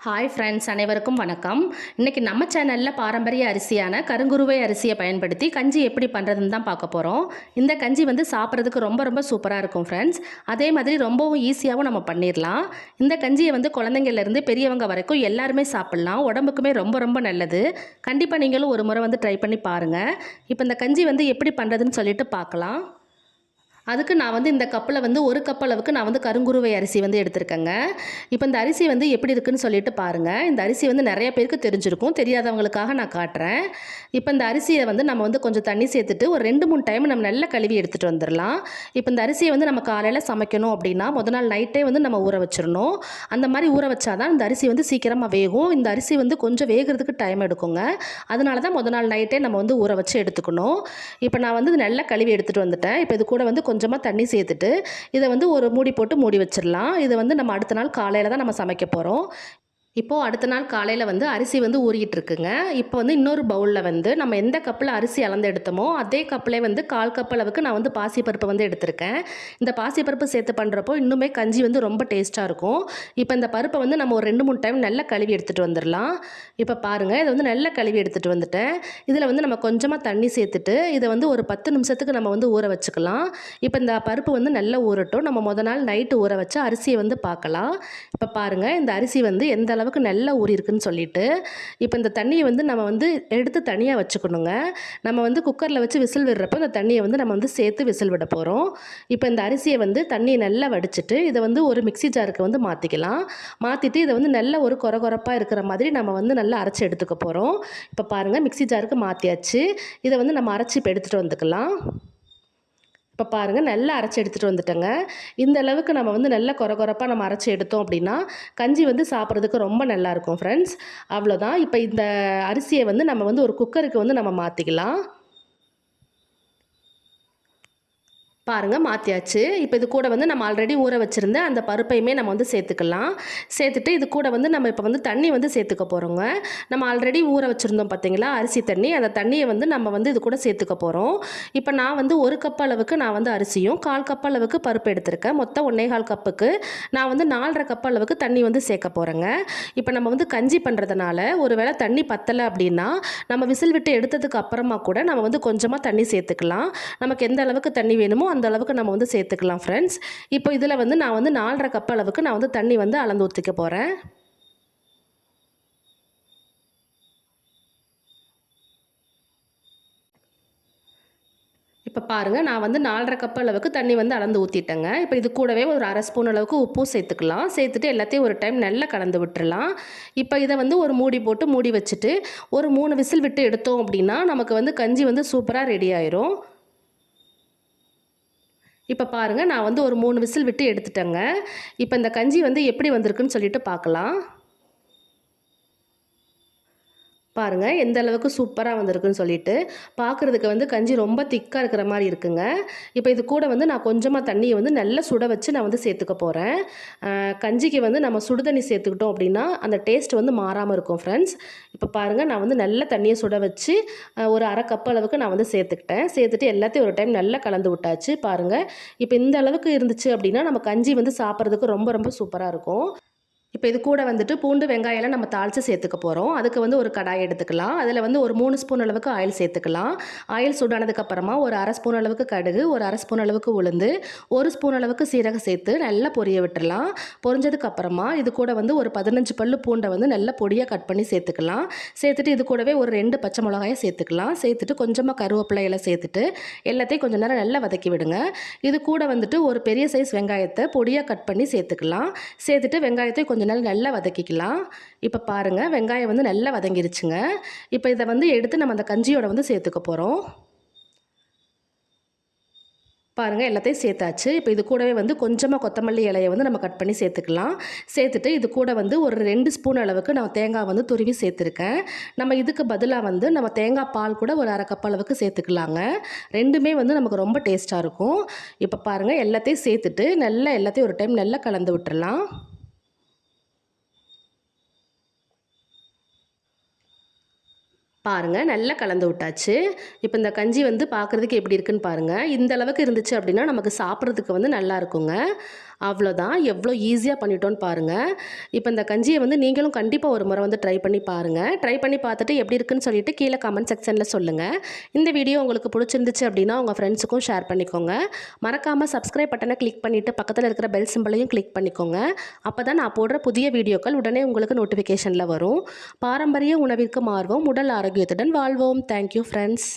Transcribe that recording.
Hi friends அனைவருக்கும் வணக்கம். இன்றைக்கி நம்ம சேனலில் பாரம்பரிய அரிசியான கருங்குருவை அரிசியை பயன்படுத்தி கஞ்சி எப்படி பண்ணுறதுன்னு தான் பார்க்க போகிறோம் இந்த கஞ்சி வந்து சாப்பிட்றதுக்கு ரொம்ப ரொம்ப சூப்பராக இருக்கும் ஃப்ரெண்ட்ஸ் அதே மாதிரி ரொம்பவும் ஈஸியாகவும் நம்ம பண்ணிடலாம். இந்த கஞ்சியை வந்து குழந்தைங்கள்லேருந்து பெரியவங்க வரைக்கும் எல்லாருமே சாப்பிட்லாம். உடம்புக்குமே ரொம்ப ரொம்ப நல்லது. கண்டிப்பாக நீங்களும் ஒரு முறை வந்து ட்ரை பண்ணி பாருங்கள் இப்போ இந்த கஞ்சி வந்து எப்படி பண்ணுறதுன்னு சொல்லிட்டு பார்க்கலாம். அதுக்கு நான் வந்து இந்த கப்பில் வந்து ஒரு கப் அளவுக்கு நான் வந்து கருங்குருவை அரிசி வந்து எடுத்திருக்கேங்க. இப்போ இந்த அரிசி வந்து எப்படி இருக்குன்னு சொல்லிட்டு பாருங்கள் இந்த அரிசி வந்து நிறைய பேருக்கு தெரிஞ்சிருக்கும். தெரியாதவங்களுக்காக நான் காட்டுறேன். இப்போ இந்த அரிசியை வந்து நம்ம வந்து கொஞ்சம் தண்ணி சேர்த்துட்டு ஒரு ரெண்டு மூணு டைம் நம்ம நல்லா கழுவி எடுத்துகிட்டு வந்துடலாம். இப்போ இந்த அரிசியை வந்து நம்ம காலையில் சமைக்கணும் அப்படின்னா முத நாள் நைட்டே வந்து நம்ம ஊற வச்சிடணும். அந்த மாதிரி ஊற வச்சாதான் இந்த அரிசி வந்து சீக்கிரமாக வேகும். இந்த அரிசி வந்து கொஞ்சம் வேகிறதுக்கு டைம் எடுக்குங்க. அதனால தான் முத நாள் நைட்டே நம்ம வந்து ஊற வச்சு எடுத்துக்கணும். இப்போ நான் வந்து நல்லா கழுவி எடுத்துகிட்டு வந்துட்டேன். இப்போ இது கூட வந்து கொஞ்சம் கொஞ்சமாக தண்ணி சேர்த்துட்டு இதை வந்து ஒரு மூடி போட்டு மூடி வச்சிடலாம். இதை வந்து நம்ம அடுத்த நாள் காலையில் தான் நம்ம சமைக்க போகிறோம் இப்போது அடுத்த நாள் காலையில் வந்து அரிசி வந்து ஊறிக்கிட்டு இருக்குங்க இப்போ வந்து இன்னொரு பவுலில் வந்து நம்ம எந்த கப்பில் அரிசி அளந்து எடுத்தோமோ அதே கப்பிலே வந்து கால் கப் அளவுக்கு நான் வந்து பாசிப்பருப்பு வந்து எடுத்திருக்கேன். இந்த பாசிப்பருப்பு சேர்த்து பண்ணுறப்போ இன்னுமே கஞ்சி வந்து ரொம்ப டேஸ்ட்டாக இருக்கும். இப்போ இந்த பருப்பை வந்து நம்ம ஒரு ரெண்டு மூணு டைம் நல்லா கழுவி எடுத்துகிட்டு வந்துடலாம் இப்போ பாருங்கள் இதை வந்து நல்லா கழுவி எடுத்துகிட்டு வந்துட்டேன். இதில் வந்து நம்ம கொஞ்சமாக தண்ணி சேர்த்துட்டு இதை வந்து ஒரு பத்து நிமிஷத்துக்கு நம்ம வந்து ஊற வச்சுக்கலாம். இப்போ இந்த பருப்பு வந்து நல்லா ஊறட்டும். நம்ம முத நாள் நைட்டு ஊற வச்சு அரிசியை வந்து பார்க்கலாம். இப்போ பாருங்கள் இந்த அரிசி வந்து எந்த அளவுக்கு நல்லா ஊறியிருக்குன்னு சொல்லிட்டு இப்போ இந்த தண்ணியை வந்து நம்ம வந்து எடுத்து தனியாக வச்சுக்கணுங்க. நம்ம வந்து குக்கரில் வச்சு விசில் விடுறப்போ இந்த தண்ணியை வந்து நம்ம வந்து சேர்த்து விசில் விட போகிறோம் இப்போ இந்த அரிசியை வந்து தண்ணியை நல்லா வடிச்சிட்டு இதை வந்து ஒரு மிக்ஸி ஜாருக்கு வந்து மாற்றிக்கலாம் மாற்றிட்டு இதை வந்து நல்ல ஒரு கொர கொரப்பாக இருக்கிற மாதிரி நம்ம வந்து நல்லா அரைச்சி எடுத்துக்க போகிறோம் இப்போ பாருங்கள் மிக்ஸி ஜாருக்கு மாற்றியாச்சு இதை வந்து நம்ம அரைச்சி இப்போ எடுத்துகிட்டு வந்துக்கலாம். இப்போ பாருங்கள் நல்லா அரைச்சி எடுத்துகிட்டு வந்துட்டேங்க. இந்த அளவுக்கு நம்ம வந்து நல்லா கொர கொரப்பாக நம்ம அரைச்சி எடுத்தோம் அப்படின்னா கஞ்சி வந்து சாப்பிட்றதுக்கு ரொம்ப நல்லாயிருக்கும் ஃப்ரெண்ட்ஸ் அவ்வளோதான் இப்போ இந்த அரிசியை வந்து நம்ம வந்து ஒரு குக்கருக்கு வந்து நம்ம மாற்றிக்கலாம் பாருங்கள் மாற்றியாச்சு இப்போ இது கூட வந்து நம்ம ஆல்ரெடி ஊற வச்சுருந்த அந்த பருப்பையுமே நம்ம வந்து சேர்த்துக்கலாம். சேர்த்துட்டு இது கூட வந்து நம்ம இப்போ வந்து தண்ணி வந்து சேர்த்துக்க போகிறோங்க நம்ம ஆல்ரெடி ஊற வச்சுருந்தோம் பார்த்தீங்களா அரிசி தண்ணி. அந்த தண்ணியை வந்து நம்ம வந்து இது கூட சேர்த்துக்க போகிறோம் இப்போ நான் வந்து ஒரு கப் அளவுக்கு நான் வந்து அரிசியும் கால் கப் அளவுக்கு பருப்பு எடுத்திருக்கேன். மொத்தம் ஒன்றே கால் கப்புக்கு நான் வந்து நாலரை கப் அளவுக்கு தண்ணி வந்து சேர்க்க போகிறேங்க இப்போ நம்ம வந்து கஞ்சி பண்ணுறதுனால ஒரு வேளை தண்ணி பத்தலை அப்படின்னா நம்ம விசில் விட்டு எடுத்ததுக்கு அப்புறமா கூட நம்ம வந்து கொஞ்சமாக தண்ணி சேர்த்துக்கலாம். நமக்கு எந்த அளவுக்கு தண்ணி வேணுமோ அந்த அளவுக்கு நம்ம வந்து சேர்த்துக்கலாம் ஃப்ரெண்ட்ஸ் இப்போ இதில் வந்து நான் வந்து நாலரை கப் அளவுக்கு நான் வந்து தண்ணி வந்து அளந்து ஊற்றிக்க போகிறேன் இப்போ பாருங்கள் நான் வந்து நாலரை கப் அளவுக்கு தண்ணி வந்து அளந்து ஊற்றிட்டேங்க இப்போ இது கூடவே ஒரு அரை ஸ்பூன் அளவுக்கு உப்பும் சேர்த்துக்கலாம். சேர்த்துட்டு எல்லாத்தையும் ஒரு டைம் நல்லா கலந்து விட்டுறலாம். இப்போ இதை வந்து ஒரு மூடி போட்டு மூடி வச்சுட்டு ஒரு மூணு விசில் விட்டு எடுத்தோம் அப்படின்னா நமக்கு வந்து கஞ்சி வந்து சூப்பராக ரெடி ஆயிரும். இப்போ பாருங்கள் நான் வந்து ஒரு மூணு விசில் விட்டு எடுத்துட்டேங்க. இப்போ இந்த கஞ்சி வந்து எப்படி வந்திருக்குன்னு சொல்லிட்டு பார்க்கலாம் பாருங்கள் எந்த அளவுக்கு சூப்பராக வந்திருக்குன்னு சொல்லிட்டு. பார்க்குறதுக்கு வந்து கஞ்சி ரொம்ப திக்காக இருக்கிற மாதிரி இருக்குங்க. இப்போ இது கூட வந்து நான் கொஞ்சமாக தண்ணியை வந்து நல்லா சுட வச்சு நான் வந்து சேர்த்துக்க போகிறேன் கஞ்சிக்கு வந்து நம்ம சுடு தண்ணி சேர்த்துக்கிட்டோம் அப்படின்னா அந்த டேஸ்ட் வந்து மாறாமல் இருக்கும் ஃப்ரெண்ட்ஸ் இப்போ பாருங்கள் நான் வந்து நல்ல தண்ணியை சுட வச்சு ஒரு அரை கப் அளவுக்கு நான் வந்து சேர்த்துக்கிட்டேன். சேர்த்துட்டு எல்லாத்தையும் ஒரு டைம் நல்லா கலந்து விட்டாச்சு பாருங்கள் இப்போ இந்த அளவுக்கு இருந்துச்சு அப்படின்னா நம்ம கஞ்சி வந்து சாப்பிட்றதுக்கு ரொம்ப ரொம்ப சூப்பராக இருக்கும். இப்போ இது கூட வந்துட்டு பூண்டு வெங்காயம்லாம் நம்ம தாளித்து சேர்த்துக்க போகிறோம் அதுக்கு வந்து ஒரு கடாய் எடுத்துக்கலாம். அதில் வந்து ஒரு மூணு ஸ்பூன் அளவுக்கு ஆயில் சேர்த்துக்கலாம். ஆயில் சூடானதுக்கப்புறமா ஒரு அரை ஸ்பூன் அளவுக்கு கடுகு ஒரு அரை ஸ்பூன் அளவுக்கு உளுந்து ஒரு ஸ்பூன் அளவுக்கு சீரகம் சேர்த்து நல்லா பொரிய விட்டுடலாம் பொரிஞ்சதுக்கப்புறமா இது கூட வந்து ஒரு பதினஞ்சு பல்லு பூண்டை வந்து நல்லா பொடியாக கட் பண்ணி சேர்த்துக்கலாம். சேர்த்துட்டு இது கூடவே ஒரு ரெண்டு பச்சை மிளகாயை சேர்த்துக்கலாம். சேர்த்துட்டு கொஞ்சமாக கருவேப்பிலை இலை சேர்த்துட்டு எல்லாத்தையும் கொஞ்சம் நேரம் நல்லா வதக்கி விடுங்க. இது கூட வந்துட்டு ஒரு பெரிய சைஸ் வெங்காயத்தை பொடியாக கட் பண்ணி சேர்த்துக்கலாம். சேர்த்துட்டு வெங்காயத்தை கொஞ்ச நாள் நல்லா வதக்கிக்கலாம். இப்போ பாருங்கள் வெங்காயம் வந்து நல்லா வதங்கிருச்சுங்க. இப்போ இதை வந்து எடுத்து நம்ம அந்த கஞ்சியோட வந்து சேர்த்துக்க போகிறோம் பாருங்கள் எல்லாத்தையும் சேர்த்தாச்சு. இப்போ இது கூடவே வந்து கொஞ்சமாக கொத்தமல்லி இலையை வந்து நம்ம கட் பண்ணி சேர்த்துக்கலாம். சேர்த்துட்டு இது கூட வந்து ஒரு ரெண்டு ஸ்பூன் அளவுக்கு நான் தேங்காய் வந்து துருவி சேர்த்துருக்கேன். நம்ம இதுக்கு பதிலாக வந்து நம்ம தேங்காய் பால் கூட ஒரு அரை கப் அளவுக்கு சேர்த்துக்கலாங்க. ரெண்டுமே வந்து நமக்கு ரொம்ப டேஸ்ட்டாக இருக்கும். இப்போ பாருங்கள் எல்லாத்தையும் சேர்த்துட்டு நல்லா எல்லாத்தையும் ஒரு டைம் நல்லா கலந்து விட்டுடலாம் பாருங்கள் நல்லா கலந்து விட்டாச்சு. இப்போ இந்த கஞ்சி வந்து பார்க்குறதுக்கு எப்படி இருக்குன்னு பாருங்கள் இந்த அளவுக்கு இருந்துச்சு அப்படின்னா நமக்கு சாப்பிட்றதுக்கு வந்து நல்லா இருக்குங்க. அவ்வளோதான். எவ்வளோ ஈஸியாக பண்ணிட்டோன்னு பாருங்கள் இப்போ இந்த கஞ்சியை வந்து நீங்களும் கண்டிப்பாக ஒரு முறை வந்து ட்ரை பண்ணி பாருங்கள் ட்ரை பண்ணி பார்த்துட்டு எப்படி இருக்குன்னு சொல்லிட்டு கீழே கமெண்ட் செக்ஷனில் சொல்லுங்கள் இந்த வீடியோ உங்களுக்கு பிடிச்சிருந்துச்சு அப்படின்னா உங்கள் ஃப்ரெண்ட்ஸுக்கும் ஷேர் பண்ணிக்கோங்க. மறக்காமல் சப்ஸ்கிரைப் பட்டனை கிளிக் பண்ணிவிட்டு பக்கத்தில் இருக்கிற பெல் சிம்பிளையும் கிளிக் பண்ணிக்கோங்க. அப்போ தான் நான் போடுற புதிய வீடியோக்கள் உடனே உங்களுக்கு நோட்டிஃபிகேஷனில் வரும். பாரம்பரிய உணவிற்கு மாறுவோம் உடல் ஆரோக்கியத்துடன் வாழ்வோம். Thank you friends